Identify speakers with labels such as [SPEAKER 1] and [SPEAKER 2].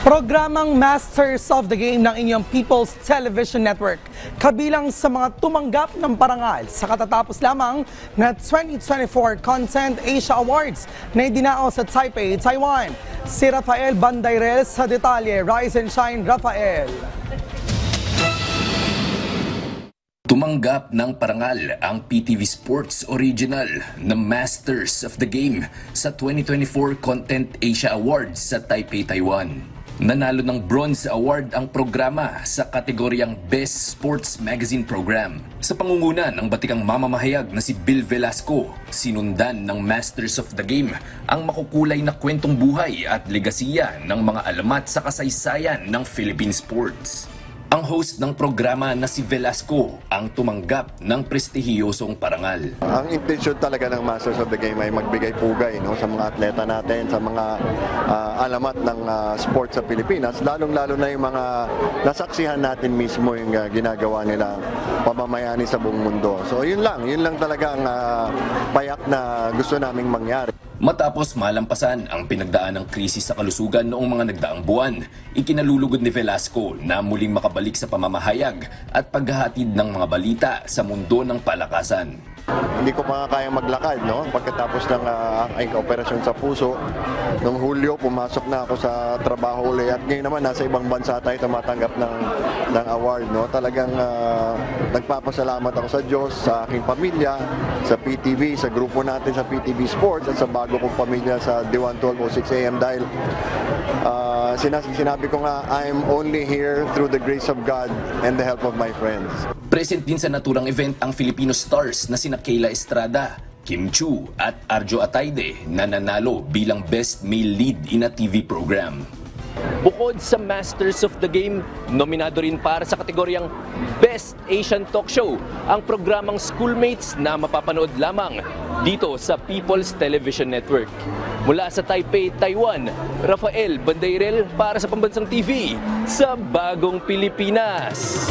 [SPEAKER 1] Programang Masters of the Game ng inyong People's Television Network. Kabilang sa mga tumanggap ng parangal sa katatapos lamang na 2024 Content Asia Awards na idinao sa Taipei, Taiwan. Si Rafael Bandairel sa detalye. Rise and Shine, Rafael.
[SPEAKER 2] Tumanggap ng parangal ang PTV Sports Original na Masters of the Game sa 2024 Content Asia Awards sa Taipei, Taiwan. Nanalo ng Bronze Award ang programa sa kategoryang Best Sports Magazine Program. Sa pangunguna ng batikang mamamahayag na si Bill Velasco, sinundan ng Masters of the Game ang makukulay na kwentong buhay at legasiya ng mga alamat sa kasaysayan ng Philippine sports. Ang host ng programa na si Velasco ang tumanggap ng prestihiyosong parangal.
[SPEAKER 3] Ang intention talaga ng Masters of the Game ay magbigay pugay no, sa mga atleta natin, sa mga ah, alamat ng ah, sports sa Pilipinas, lalong-lalo na yung mga nasaksihan natin mismo yung ah, ginagawa nila pamamayani sa buong mundo. So yun lang, yun lang talaga ang ah, payak na gusto naming mangyari.
[SPEAKER 2] Matapos malampasan ang pinagdaan ng krisis sa kalusugan noong mga nagdaang buwan, ikinalulugod ni Velasco na muling makabalik sa pamamahayag at paghahatid ng mga balita sa mundo ng palakasan.
[SPEAKER 3] Hindi ko pa nga kayang maglakad, no? Pagkatapos ng aking operasyon sa puso, noong Hulyo, pumasok na ako sa trabaho ulit. At ngayon naman, nasa ibang bansa tayo tumatanggap ng, ng award, no? Talagang ah, nagpapasalamat ako sa Diyos, sa aking pamilya, sa PTV, sa grupo natin sa PTV Sports, at sa bago kong pamilya sa D112 o 6am dahil ah, sinas- sinabi ko nga, I'm only here through the grace of God and the help of my friends.
[SPEAKER 2] Present din sa naturang event ang Filipino stars na sina Kayla Estrada, Kim Chu at Arjo Atayde na nanalo bilang Best Male Lead in a TV program. Bukod sa Masters of the Game, nominado rin para sa kategoryang Best Asian Talk Show ang programang Schoolmates na mapapanood lamang dito sa People's Television Network. Mula sa Taipei, Taiwan, Rafael Bandairel para sa Pambansang TV sa Bagong Pilipinas.